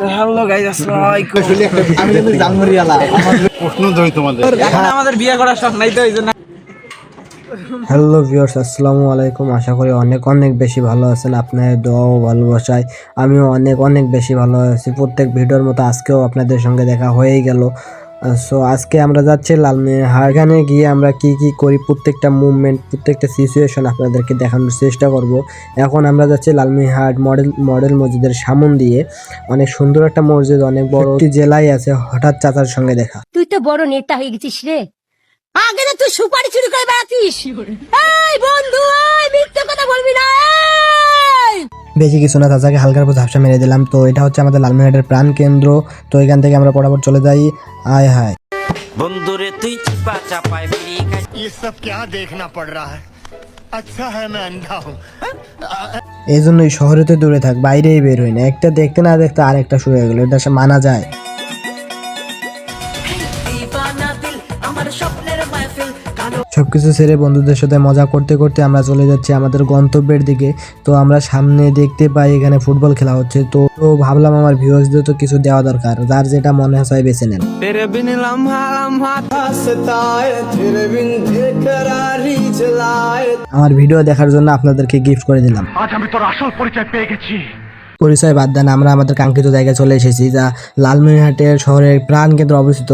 Hello guys আসসালামু আলাইকুম। Viewers আসসালামু আলাইকুম। আশা করি অনেক অনেক বেশি ভালো আছেন। আপনাদের দোয়া ও ভালোবাসায়। আমিও অনেক অনেক বেশি ভালো আছি। প্রত্যেক ভিডিওর মতো আজকেও আপনাদের সঙ্গে দেখা হয়েই গেল। সো আজকে আমরা যাচ্ছি লালমিনহাট এখানে গিয়ে আমরা কি কি করি প্রত্যেকটা মুভমেন্ট প্রত্যেকটা সিচুয়েশন আপনাদেরকে দেখানোর চেষ্টা করব। এখন আমরা যাচ্ছি লালমিনহাট মডেল মডেল মসজিদের সামন দিয়ে। অনেক সুন্দর একটা মসজিদ অনেক বড় একটি জেলায় আছে হঠাৎ চাচার সঙ্গে দেখা। তুই তো বড় নেতা হয়ে গেছিস রে। আগে তো তুই সুপারি চুরি করে বেড়াতিস। এই বন্ধু এই মিথ্যে কথা বলবি না! বেশি কিছু না চাচাকে হালকার উপর ঝাপসা মেরে দিলাম তো এটা হচ্ছে আমাদের লালমিনহাটের প্রাণ কেন্দ্র তো এখান থেকে আমরা পরাপর চলে যাই আয় হায় বন্ধুরে তুই চিপা চাপায় বিড়ি খাই ये सब क्या देखना पड़ रहा है अच्छा है मैं अंधा हूँ এই জন্যই শহরে তো দূরে থাক বাইরেই বের হই না একটা দেখতে না দেখতে আরেকটা শুরু হয়ে গেলো এটা সে মানা যায় সবকিছু ছেড়ে বন্ধুদের সাথে মজা করতে করতে আমরা চলে যাচ্ছি আমাদের গন্তব্যের দিকে। তো আমরা সামনে দেখতে পাই এখানে ফুটবল খেলা হচ্ছে। তো তো ভাবলাম আমার ভিউয়ার্সদের তো কিছু দেওয়া দরকার। যার যেটা মনে হয় বেছে নেন আমার ভিডিও দেখার জন্য আপনাদেরকে গিফট করে দিলাম। আজ আমি তোর আসল পরিচয় পেয়ে গেছি। পরিচয় বাদ দেন, আমরা আমাদের কাঙ্ক্ষিত জায়গায় চলে এসেছি, যা লালমিনহাটের শহরের প্রাণ কেন্দ্র অবস্থিত।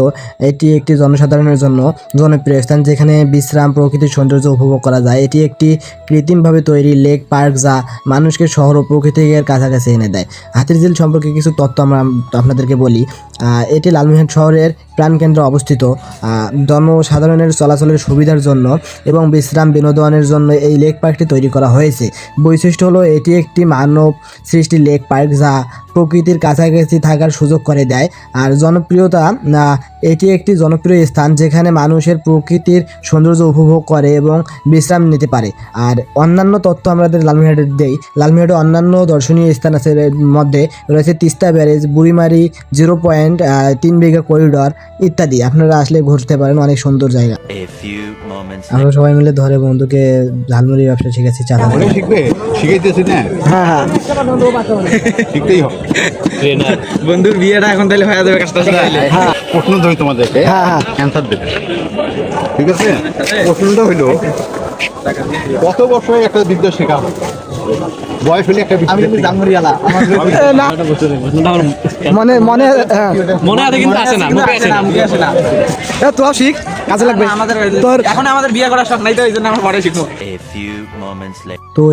এটি একটি জনসাধারণের জন্য জনপ্রিয় স্থান, যেখানে বিশ্রাম, প্রকৃতির সৌন্দর্য উপভোগ করা যায়। এটি একটি কৃত্রিমভাবে তৈরি লেক পার্ক, যা মানুষকে শহর ও প্রকৃতির কাছাকাছি এনে দেয়। হাতির ঝিল সম্পর্কে কিছু তথ্য আমরা আপনাদেরকে বলি। এটি লালমোহন শহরের প্রাণকেন্দ্র অবস্থিত। জনসাধারণের চলাচলের সুবিধার জন্য এবং বিশ্রাম বিনোদনের জন্য এই লেক পার্কটি তৈরি করা হয়েছে। বৈশিষ্ট্য হলো এটি একটি মানব সৃষ্টি লেক পার্ক যা প্রকৃতির কাছাকাছি থাকার সুযোগ করে দেয়। আর জনপ্রিয়তা এটি একটি জনপ্রিয় স্থান যেখানে মানুষের প্রকৃতির সৌন্দর্য উপভোগ করে এবং বিশ্রাম নিতে পারে। আর অন্যান্য তথ্য আমাদের লালমিহাটে দেই। লালমিহাটে অন্যান্য দর্শনীয় স্থান আছে এর মধ্যে রয়েছে Teesta barrage Burimari zero point Tin Bigha corridor ইত্যাদি। আপনারা আসলে ঘুরতে পারেন অনেক সুন্দর জায়গা। আমরা সবাই মিলে ধরে বন্ধুকে ঝালমুড়ি ব্যবসা শিখেছি চাঁদা শিখবে? শিখাইতেছি না? হ্যাঁ হ্যাঁ। শিখতেই হবে। বন্ধুর বিয়েটা এখন তাহলে হয়ে যাবে কাজটা শিখাইলে প্রশ্ন ধরি তোমাদেরকে হ্যাঁ, হ্যাঁ। অ্যান্সার দেবে। ঠিক আছে? প্রশ্নটা হইল কত বছরে একটা বিদ্যা শেখা? হয় বয়স হলে একটা আমি কিন্তু শেখা হয়। জালমুড়িওয়ালা আমার মনে মনে হ্যাঁ। মনে আছে কিন্তু আসে না মুখে আসে না মুখে আসে না। তোরা শিখ কাজে লাগবে। আমাদের তোর এখন আমাদের বিয়ে করার শখ নাই তো আমরা পরে শিখব।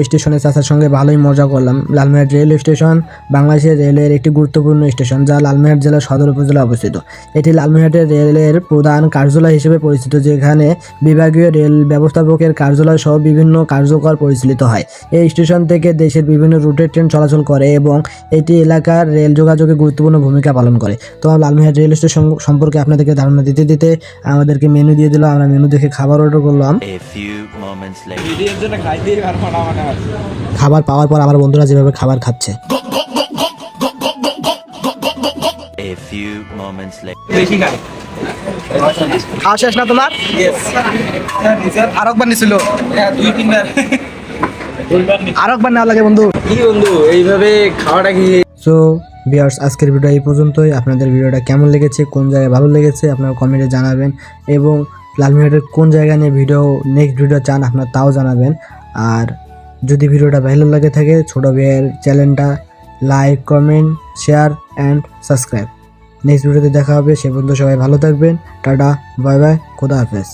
স্টেশনে চাচার সঙ্গে ভালোই মজা করলাম। লালমিহাট রেল স্টেশন বাংলাদেশের রেলের একটি গুরুত্বপূর্ণ স্টেশন যা লালমিহাট জেলার সদর উপজেলা অবস্থিত। এটি লালমিহাটের রেলের প্রধান কার্যালয় হিসেবে পরিচিত যেখানে বিভাগীয় রেল ব্যবস্থাপকের কার্যালয় সহ বিভিন্ন কার্যকর পরিচালিত হয়। এই স্টেশন থেকে দেশের বিভিন্ন রুটের ট্রেন চলাচল করে এবং এটি এলাকার রেল যোগাযোগে গুরুত্বপূর্ণ ভূমিকা পালন করে। তো লালমিহাট রেল স্টেশন সম্পর্কে আপনাদেরকে ধারণা দিতে দিতে আমাদেরকে মেনু দিয়ে দিল আমরা মেনু দেখে খাবার অর্ডার করলাম। আর। খাবার পাওয়ার পর আমার বন্ধুরা যেভাবে খাবার খাচ্ছে। A few moments later. বেশি খাই খাওয়া শেষ না তোমার? আর একবার নিছিল। দুই তিনবার। আর একবার লাগে বন্ধু। কি বন্ধু এইভাবে খাওয়াটা কি? সো বিয়ার্স আজকের ভিডিও এই পর্যন্তই। আপনাদের ভিডিওটা কেমন লেগেছে কোন জায়গায় ভালো লেগেছে আপনারা কমেন্টে জানাবেন। এবং লালমিহাটের কোন জায়গা নিয়ে ভিডিও নেক্সট ভিডিও চান আপনারা তাও জানাবেন। আর যদি ভিডিওটা ভালো লাগে থাকে ছোটো ভাইয়ের চ্যানেলটা like comment share and subscribe next ভিডিওতে দেখা হবে। সে পর্যন্ত সবাই ভালো থাকবেন। টাটা বাই বাই খোদা হাফেজ।